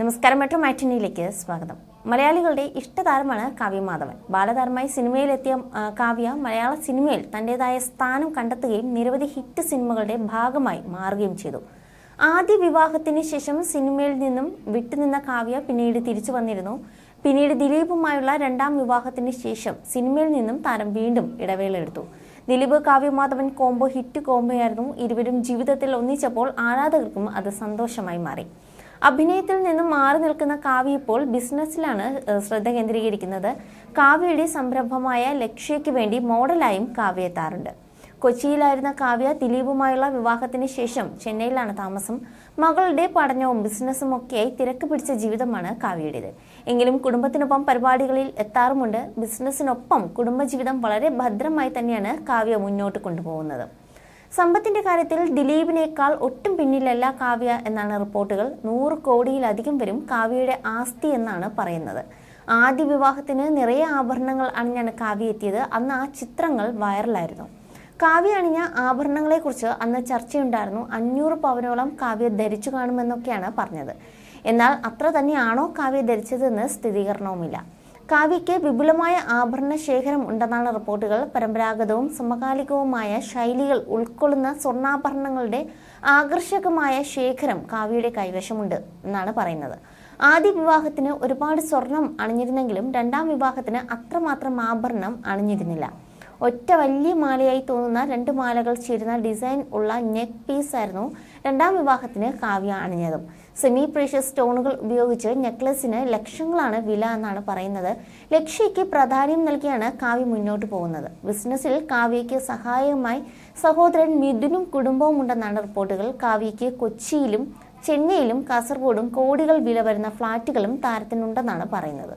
നമസ്കാരം. മെട്രോ മാറ്റിനിയിലേക്ക് സ്വാഗതം. മലയാളികളുടെ ഇഷ്ടതാരമാണ് കാവ്യ മാധവൻ ബാലതാരമായി സിനിമയിലെത്തിയ കാവ്യ മലയാള സിനിമയിൽ തന്റെതായ സ്ഥാനം കണ്ടെത്തുകയും നിരവധി ഹിറ്റ് സിനിമകളുടെ ഭാഗമായി മാറുകയും ചെയ്തു. ആദ്യ വിവാഹത്തിന് ശേഷം സിനിമയിൽ നിന്നും വിട്ടുനിന്ന കാവ്യ പിന്നീട് തിരിച്ചു വന്നിരുന്നു. പിന്നീട് ദിലീപുമായുള്ള രണ്ടാം വിവാഹത്തിന് ശേഷം സിനിമയിൽ നിന്നും താരം വീണ്ടും ഇടവേള എടുത്തു. Dileep Kavya Madhavan combo hit കോംബോയായിരുന്നു. ഇരുവരും ജീവിതത്തിൽ ഒന്നിച്ചപ്പോൾ ആരാധകർക്കും അത് സന്തോഷമായി മാറി. അഭിനയത്തിൽ നിന്നും മാറി നിൽക്കുന്ന കാവ്യ ഇപ്പോൾ ബിസിനസ്സിലാണ് ശ്രദ്ധ കേന്ദ്രീകരിക്കുന്നത്. കാവ്യയുടെ സംരംഭമായ ലക്ഷ്യയ്ക്ക് വേണ്ടി മോഡലായും കാവ്യ എത്താറുണ്ട്. കൊച്ചിയിലായിരുന്ന കാവ്യ ദിലീപുമായുള്ള വിവാഹത്തിന് ശേഷം ചെന്നൈയിലാണ് താമസം. മകളുടെ പഠനവും ബിസിനസ്സും ഒക്കെയായി തിരക്ക് പിടിച്ച ജീവിതമാണ് കാവ്യയുടേത്. എങ്കിലും കുടുംബത്തിനൊപ്പം പരിപാടികളിൽ എത്താറുമുണ്ട്. ബിസിനസ്സിനൊപ്പം കുടുംബജീവിതം വളരെ ഭദ്രമായി തന്നെയാണ് കാവ്യ മുന്നോട്ട് കൊണ്ടുപോകുന്നത്. സമ്പത്തിന്റെ കാര്യത്തിൽ ദിലീപിനേക്കാൾ ഒട്ടും പിന്നിലല്ല കാവ്യ എന്നാണ് റിപ്പോർട്ടുകൾ. നൂറ് കോടിയിലധികം വരും കാവ്യയുടെ ആസ്തി എന്നാണ് പറയുന്നത്. ആദ്യ വിവാഹത്തിന് നിറയെ ആഭരണങ്ങൾ അണിഞ്ഞാണ് കാവ്യ എത്തിയത്. അന്ന് ആ ചിത്രങ്ങൾ വൈറലായിരുന്നു. കാവ്യ അണിഞ്ഞ ആഭരണങ്ങളെക്കുറിച്ച് അന്ന് ചർച്ചയുണ്ടായിരുന്നു. അഞ്ഞൂറ് പവനോളം കാവ്യ ധരിച്ചു കാണുമെന്നൊക്കെയാണ് പറഞ്ഞത്. എന്നാൽ അത്ര തന്നെയാണോ കാവ്യ ധരിച്ചതെന്ന് സ്ഥിരീകരണവുമില്ല. കാവ്യയ്ക്ക് വിപുലമായ ആഭരണ ശേഖരം ഉണ്ടെന്നാണ് റിപ്പോർട്ടുകൾ. പരമ്പരാഗതവും സമകാലികവുമായ ശൈലികൾ ഉൾക്കൊള്ളുന്ന സ്വർണാഭരണങ്ങളുടെ ആകർഷകമായ ശേഖരം കാവ്യയുടെ കൈവശമുണ്ട് എന്നാണ് പറയുന്നത്. ആദ്യ വിവാഹത്തിന് ഒരുപാട് സ്വർണം അണിഞ്ഞിരുന്നെങ്കിലും രണ്ടാം വിവാഹത്തിന് അത്രമാത്രം ആഭരണം അണിഞ്ഞിരുന്നില്ല. ഒറ്റ വലിയ മാലയായി തോന്നുന്ന രണ്ട് മാലകൾ ചേരുന്ന ഡിസൈൻ ഉള്ള നെക്ക് പീസ് ആയിരുന്നു രണ്ടാം വിവാഹത്തിന് കാവ്യ അണിഞ്ഞതും. സെമി പ്രീഷ്യസ് സ്റ്റോണുകൾ ഉപയോഗിച്ച് നെക്ലസിന് ലക്ഷങ്ങളാണ് വില എന്നാണ് പറയുന്നത്. ലക്ഷ്യയ്ക്ക് പ്രാധാന്യം നൽകിയാണ് കാവ്യ മുന്നോട്ട് പോകുന്നത്. ബിസിനസ്സിൽ കാവ്യയ്ക്ക് സഹായമായി സഹോദരൻ മിഥുനും കുടുംബവും ഉണ്ടെന്നാണ് റിപ്പോർട്ടുകൾ. കാവ്യയ്ക്ക് കൊച്ചിയിലും ചെന്നൈയിലും കാസർഗോഡും കോടികൾ വില വരുന്ന ഫ്ളാറ്റുകളും താരത്തിനുണ്ടെന്നാണ് പറയുന്നത്.